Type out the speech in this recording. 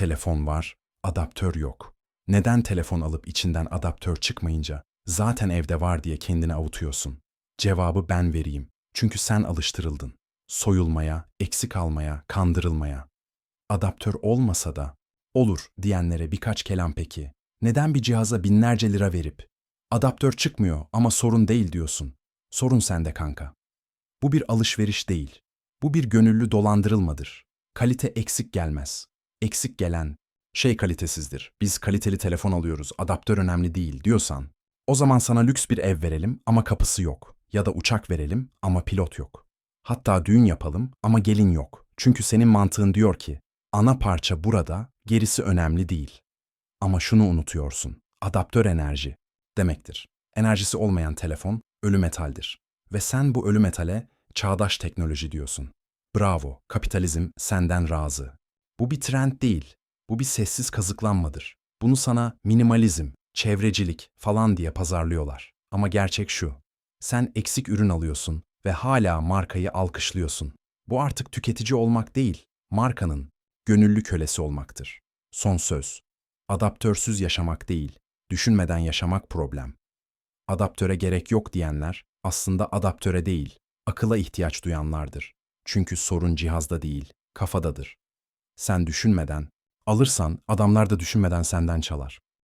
Telefon var, adaptör yok. Neden telefon alıp içinden adaptör çıkmayınca zaten evde var diye kendini avutuyorsun? Cevabı ben vereyim. Çünkü sen alıştırıldın. Soyulmaya, eksik almaya, kandırılmaya. Adaptör olmasa da olur diyenlere birkaç kelam peki. Neden bir cihaza binlerce lira verip adaptör çıkmıyor ama sorun değil diyorsun? Sorun sende kanka. Bu bir alışveriş değil. Bu bir gönüllü dolandırılmadır. Kalite eksik gelmez. Eksik gelen şey kalitesizdir. Biz kaliteli telefon alıyoruz, adaptör önemli değil diyorsan, o zaman sana lüks bir ev verelim ama kapısı yok. Ya da uçak verelim ama pilot yok. Hatta düğün yapalım ama gelin yok. Çünkü senin mantığın diyor ki, ana parça burada, gerisi önemli değil. Ama şunu unutuyorsun, adaptör enerji demektir. Enerjisi olmayan telefon ölü metaldir. Ve sen bu ölü metale çağdaş teknoloji diyorsun. Bravo, kapitalizm senden razı. Bu bir trend değil, bu bir sessiz kazıklanmadır. Bunu sana minimalizm, çevrecilik falan diye pazarlıyorlar. Ama gerçek şu, sen eksik ürün alıyorsun ve hala markayı alkışlıyorsun. Bu artık tüketici olmak değil, markanın gönüllü kölesi olmaktır. Son söz. Adaptörsüz yaşamak değil, düşünmeden yaşamak problem. Adaptöre gerek yok diyenler aslında adaptöre değil, akıla ihtiyaç duyanlardır. Çünkü sorun cihazda değil, kafadadır. Sen düşünmeden, alırsan adamlar da düşünmeden senden çalar.